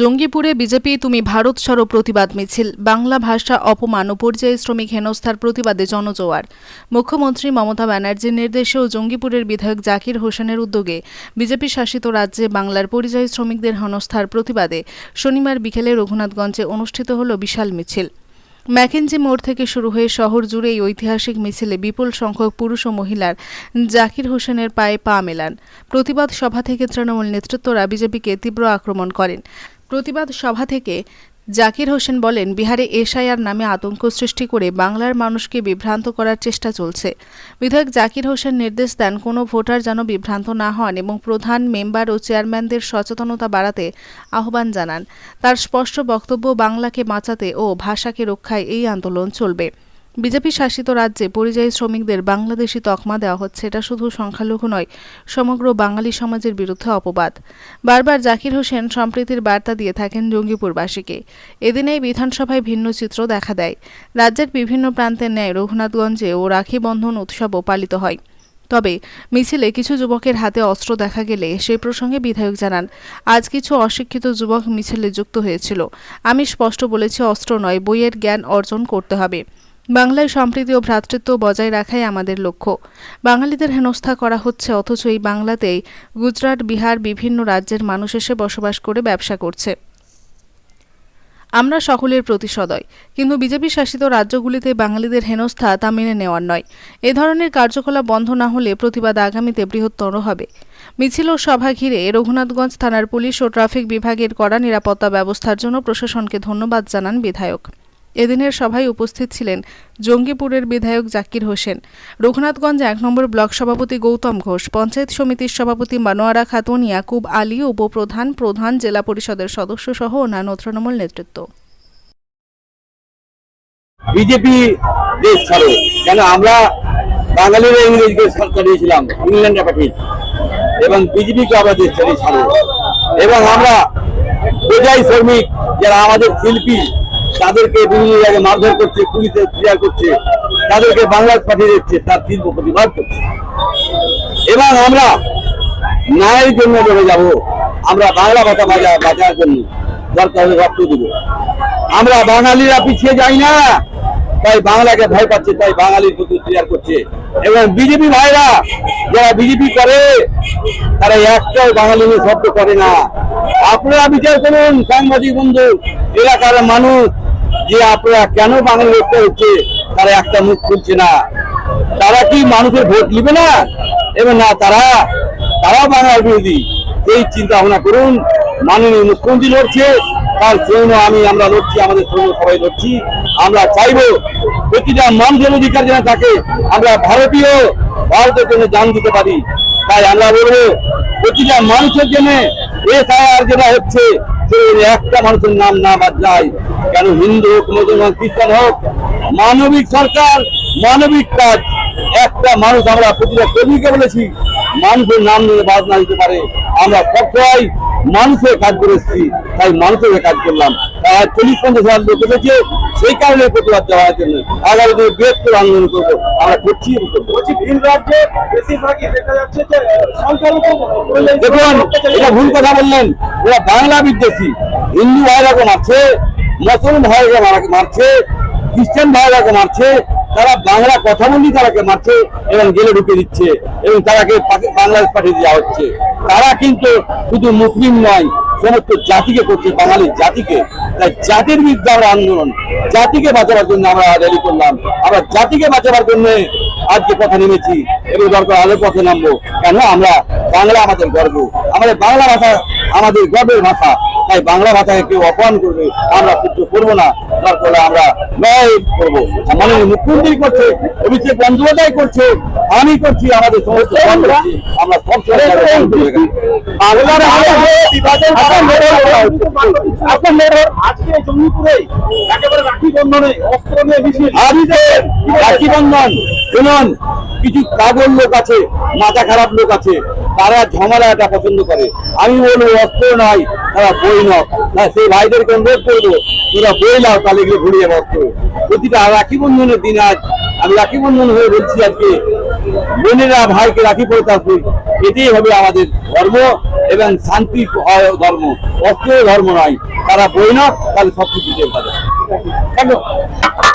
জঙ্গিপুরে BJP, তুমি ভারত ছাড়ো প্রতিবাদ মিছিল। বাংলা ভাষা অপমান ও পরিযায়ী শ্রমিক হেনস্থার প্রতিবাদে জনজোয়ার। মুখ্যমন্ত্রী মমতা ব্যানার্জির নির্দেশে ও জঙ্গিপুরের বিধায়ক জাকির হোসেনের উদ্যোগে বিজেপি শাসিত রাজ্যে বাংলার পরিযায়ী শ্রমিকদের হেনস্থার প্রতিবাদে শনিবার বিকেলে রঘুনাথগঞ্জে অনুষ্ঠিত হল বিশাল মিছিল। ম্যাকেঞ্জি মোড় থেকে শুরু হয়ে শহর জুড়ে এই ঐতিহাসিক মিছিলে বিপুল সংখ্যক পুরুষ ও মহিলার জাকির হোসেনের পায়ে পা মেলান। প্রতিবাদ সভা থেকে তৃণমূল নেতৃত্বরা বিজেপিকে তীব্র আক্রমণ করেন। প্রতিবাদ সভা থেকে জাকির হোসেন বলেন, বিহারে এসআইআর নামে আতঙ্ক সৃষ্টি করে বাংলার মানুষকে বিভ্রান্ত করার চেষ্টা চলছে। বিধায়ক জাকির হোসেন নির্দেশ দেন, কোনো ভোটার যেন বিভ্রান্ত না হন এবং প্রধান মেম্বার ও চেয়ারম্যানদের সচেতনতা বাড়াতে আহ্বান জানান। তার স্পষ্ট বক্তব্য, বাংলাকে বাঁচাতে ও ভাষাকে রক্ষায় এই আন্দোলন চলবে। বিজেপি শাসিত রাজ্যে পরিযায়ী শ্রমিকদের বাংলাদেশি তকমা দেওয়া হচ্ছে, এটা শুধু সংখ্যালঘু নয়, সমগ্র বাঙালি সমাজের বিরুদ্ধে অপবাদ। বারবার জাকির হোসেন সম্প্রীতির বার্তা দিয়ে থাকেন জঙ্গিপুরবাসীকে। এদিনেই বিধানসভায় ভিন্ন চিত্র দেখা দেয়। রাজ্যের বিভিন্ন প্রান্তের ন্যায় রঘুনাথগঞ্জে ও রাখি বন্ধন উৎসবও পালিত হয়। তবে মিছিলে কিছু যুবকের হাতে অস্ত্র দেখা গেলে সেই প্রসঙ্গে বিধায়ক জানান, আজ কিছু অশিক্ষিত যুবক মিছিলে যুক্ত হয়েছিল। আমি স্পষ্ট বলেছি, অস্ত্র নয়, বইয়ের জ্ঞান অর্জন করতে হবে। বাংলায় সম্প্রীতি ও ভ্রাতৃত্ব বজায় রাখাই আমাদের লক্ষ্য। বাঙালিদের হেনস্থা করা হচ্ছে, অথচ এই বাংলাতেই গুজরাট, বিহার বিভিন্ন রাজ্যের মানুষ এসে বসবাস করে ব্যবসা করছে। আমরা সকলের প্রতি সদয়, কিন্তু বিজেপি শাসিত রাজ্যগুলিতে বাঙালিদের হেনস্থা তা মেনে নেওয়ার নয়। এ ধরনের কার্যকলাপ বন্ধ না হলে প্রতিবাদ আগামীতে বৃহত্তর হবে। মিছিল ও সভা ঘিরে রঘুনাথগঞ্জ থানার পুলিশ ও ট্রাফিক বিভাগের কড়া নিরাপত্তা ব্যবস্থার জন্য প্রশাসনকে ধন্যবাদ জানান বিধায়ক। এদিনের সভায় উপস্থিত ছিলেন জঙ্গিপুরের বিধায়ক জাকির হোসেন। রঘুনাথগঞ্জ এক নম্বর ব্লক সভাপতি গৌতম ঘোষ, পঞ্চায়েত সমিতির সভাপতি মানোয়ারা খাতুন, ইয়াকুব আলী, উপপ্রধান, প্রধান, জেলা পরিষদের সদস্য সহ অন্যান্য তৃণমূল নেতৃত্ব। বিজেপি দেশ ছাড়ো, কেন আমরা ইংল্যান্ডে এবং বিজেপিকে আমরা দেশ ছাড়ো এবং আমরা শ্রমিক, যারা আমাদের শিল্পী তাদেরকে বিভিন্ন জায়গায় মারধর করছে, পুলিশে ক্রিয়া করছে, তাদেরকে বাংলাদেশ পাঠিয়ে দিচ্ছে, তার তীব্র প্রতিবাদ করছে। এবং আমরা ন্যায়ের জন্য লড়ে যাব। আমরা বাংলা ভাষা বাজা বাঁচার জন্য দরকার হলে রক্ত দেবো। আমরা বাঙালিরা পিছিয়ে যাই না। তাই বাংলাকে ভয় পাচ্ছে, তাই বাঙালির প্রতি ক্লিয়ার করছে। এবং বিজেপি ভাইরা যারা বিজেপি করে, তারা একটাও বাঙালি নিয়ে শব্দ করে না। আপনারা বিচার করুন, সাংবাদিক বন্ধু, এলাকার মানুষ যে আপনারা কেন বাঙালি লড়তে হচ্ছে, তারা একটা মুখ খুলছে না। তারা কি মানুষের ভোট নিবে না? এবং না, তারা তারা বাংলার বিরোধী। এই চিন্তা ভাবনা করুন, মাননীয় মুখ্যমন্ত্রী লড়ছে, তার জন্য আমি, আমরা লড়ছি, আমাদের সৈন্য সবাই লড়ছি। আমরা চাইব প্রতিটা মানুষের অধিকার যেন থাকে। আমরা ভারতীয় ভারতের জন্য জান দিতে পারি। তাই আমরা বলব, প্রতিটা মানুষের জন্য, এসআইআর যেটা হচ্ছে একটা মানুষের নাম না বাদ যায়। কেন হিন্দু হোক, মুসলমান খ্রিস্টান হোক, মানবিক সরকার, মানবিক কাজ। একটা মানুষ আমরা প্রতিটা কর্মীকে বলেছি, মানুষের নাম নিয়ে বাদ না দিতে পারে। আমরা সবসময় মানুষের কাজ করেছি তাই মানুষের কাজ করলাম। চল্লিশ পঞ্চাশ হাজার লোক এসেছে সেই কারণে প্রতিবাদ দেওয়ার জন্য আগামী দিনে বৃহত্তর আন্দোলন করব আমরা করছি দেখুন এটা ভুল কথা বললেন ওরা বাংলা বিদ্বেষী হিন্দু ভাইরাকে মারছে মুসলমান ভাইরাকে মারা- মারছে খ্রিস্টান ভাইরাকে মারছে তারা বাংলা কথা বললেই তারাকে মারছে এবং জেলে ঢুকে দিচ্ছে এবং তারাকে বাংলাদেশ পাঠিয়ে দেওয়া হচ্ছে। তারা কিন্তু শুধু মুসলিম নয়, সমস্ত জাতিকে করছে, বাঙালি জাতিকে। তাই জাতির বিরুদ্ধে আমরা আন্দোলন, জাতিকে বাঁচাবার জন্য আমরা র্যালি করলাম। আমরা জাতিকে বাঁচাবার জন্য আজকে পথে নেমেছি এবং দরকার আলো পথে নামবো। কেন? আমরা বাংলা আমাদের গর্ব। আমাদের বাংলা ভাষা আমাদের গর্বের ভাষা। তাই বাংলা ভাষাকে কেউ অপমান করবে আমরা সহ্য করব না। দরকার হলে আমরা ন্যায় করব। মাননীয় মুখ্যমন্ত্রী করছে অভিষেক বন্দ্যোপাধ্যায় করছে আমি করছি আমাদের সমস্ত আমরা সব আজকে জঙ্গিপুরে একেবারে রাখি বন্ধনে অস্ত্র নিয়ে রাখি বন্ধন। শুনুন কিছু কাগজ লোক আছে মাথা খারাপ লোক আছে। তারা ঝামেলাটা পছন্দ করে। আমি বলব, অস্ত্র নয়, তারা বই নয় না, সেই ভাইদেরকে অনুরোধ করব, তোরা বই নাও, তাহলে গিয়ে ঘুরিয়ে অস্ত্র। প্রতিটা রাখি বন্ধনের দিন আজ। আমি রাখি বন্ধন হয়ে বলছি আজকে, বোনেরা ভাইকে রাখি পড়ে থাকবে এটাই হবে আমাদের ধর্ম এবং শান্তি ধর্ম। অস্ত্র ধর্ম নয়। তারা বই না তাহলে সব কিছু পারে ধন্যবাদ